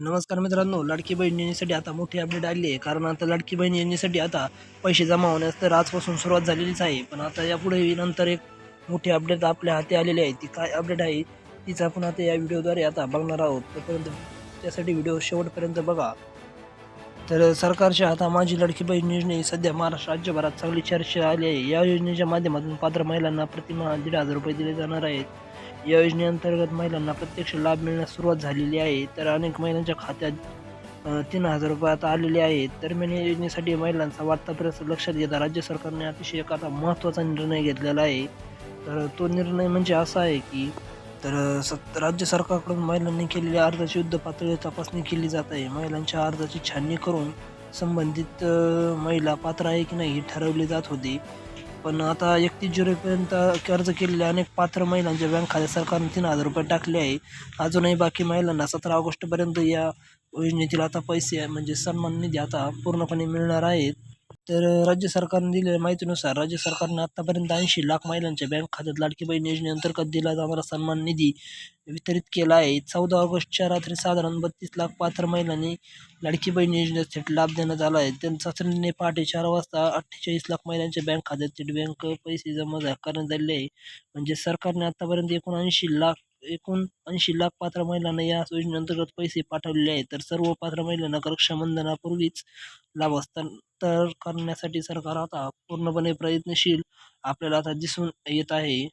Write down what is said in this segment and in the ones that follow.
नमस्कार मित्रांनो लाडकी बहीण योजनेसाठी आता मोठी अपडेट आली आहे. कारण आता लाडकी बहीण योजनेसाठी आता पैसे जमा होण्यास तर आजपासून सुरुवात झालेलीच आहे. पण आता यापुढे नंतर एक मोठी अपडेट आपल्या हाती आलेली आहे. ती काय अपडेट आहे तीच आपण आता या व्हिडिओद्वारे आता बघणार आहोत. तोपर्यंत त्यासाठी व्हिडिओ शेवटपर्यंत बघा. तर सरकारच्या आता माझी लाडकी बहीण योजने ही सध्या महाराष्ट्र राज्यभरात चांगली चर्चा आली आहे. या योजनेच्या माध्यमातून पात्र महिलांना प्रतिमा दीड हजार रुपये दिले जाणार आहेत. या योजनेअंतर्गत महिलांना प्रत्यक्ष लाभ मिळण्यास सुरुवात झालेली आहे. तर अनेक महिलांच्या खात्यात तीन हजार रुपये आता आलेले आहेत. दरम्यान या योजनेसाठी महिलांचा वाढता लक्षात घेता राज्य सरकारने अतिशय एक आता महत्त्वाचा निर्णय घेतलेला आहे. तर तो निर्णय म्हणजे असा आहे की तर सत राज्य सरकारकडून महिलांनी केलेल्या अर्जाची युद्ध पातळीवर तपासणी केली जात आहे. महिलांच्या अर्जाची छाननी करून संबंधित महिला पात्र आहे की नाही ठरवली ठरवले जात होते. पण आता एकतीस जुलैपर्यंत अर्ज केलेल्या अनेक पात्र महिलांच्या बँक खात्यात सरकारने तीन हजार रुपये टाकले आहे. अजूनही बाकी महिलांना सतरा ऑगस्टपर्यंत या योजनेतील आता पैसे म्हणजे सन्मान निधी आता पूर्णपणे मिळणार आहेत. तर राज्य सरकारने दिलेल्या माहितीनुसार राज्य सरकारने आत्तापर्यंत ऐंशी लाख महिलांच्या बँक खात्यात लाडकी बहीण योजनेअंतर्गत दिला जाणारा सन्मान निधी वितरित केला आहे. चौदा ऑगस्टच्या रात्री साधारण बत्तीस लाख पात्र महिलांनी लाडकी बहीण योजनेत थेट लाभ देण्यात आला आहे. त्यांचा चाचणीने पहाटे चार वाजता अठ्ठेचाळीस लाख महिलांच्या बँक खात्यात थेट बँक पैसे जमा करण्यात आले आहे. म्हणजे सरकारने आतापर्यंत एकूण ऐंशी लाख एकूण ऐंशी लाख पात्र महिलांना या योजनेअंतर्गत पैसे पाठवलेले आहेत. तर सर्व पात्र महिलांना रक्षाबंधनापूर्वीच लाभ हस्तांतर करण्यासाठी सरकार आता पूर्णपणे प्रयत्नशील आपल्याला आता दिसून येत आहे.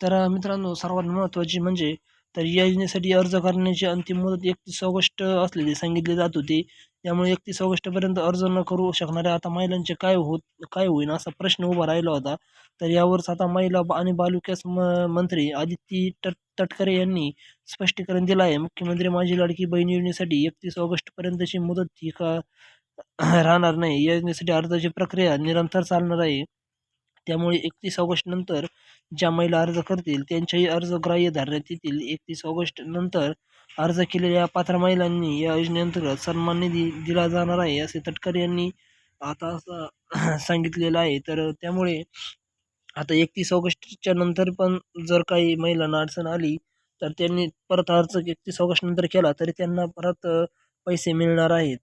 तर मित्रांनो सर्वात महत्त्वाची म्हणजे तर या योजनेसाठी अर्ज करण्याची अंतिम मुदत एकतीस ऑगस्ट असलेली सांगितले जात होते. त्यामुळे एकतीस ऑगस्टपर्यंत अर्ज न करू शकणाऱ्या आता महिलांचे काय होत काय होईल असा प्रश्न उभा राहिला होता. तर यावरच आता महिला आणि बालविकास म मंत्री आदित्य तट तटकरे यांनी स्पष्टीकरण दिलं आहे. मुख्यमंत्री माझी लाडकी बहीण योजनेसाठी एकतीस ऑगस्टपर्यंतची मुदत ही का राहणार नाही. या योजनेसाठी अर्जाची प्रक्रिया निरंतर चालणार आहे. त्यामुळे एकतीस ऑगस्ट नंतर ज्या महिला अर्ज करतील त्यांच्याही अर्ज ग्राह्य धरण्यात येतील. एकतीस ऑगस्ट नंतर अर्ज केलेल्या पात्र महिलांनी या योजनेअंतर्गत सन्मान निधी दिला जाणार आहे असे तटकरे यांनी आता असं सांगितलेलं आहे. तर त्यामुळे आता एकतीस ऑगस्टच्या नंतर पण जर काही महिलांना अडचण आली तर त्यांनी परत अर्ज एकतीस ऑगस्ट नंतर केला तरी त्यांना परत पैसे मिळणार आहेत.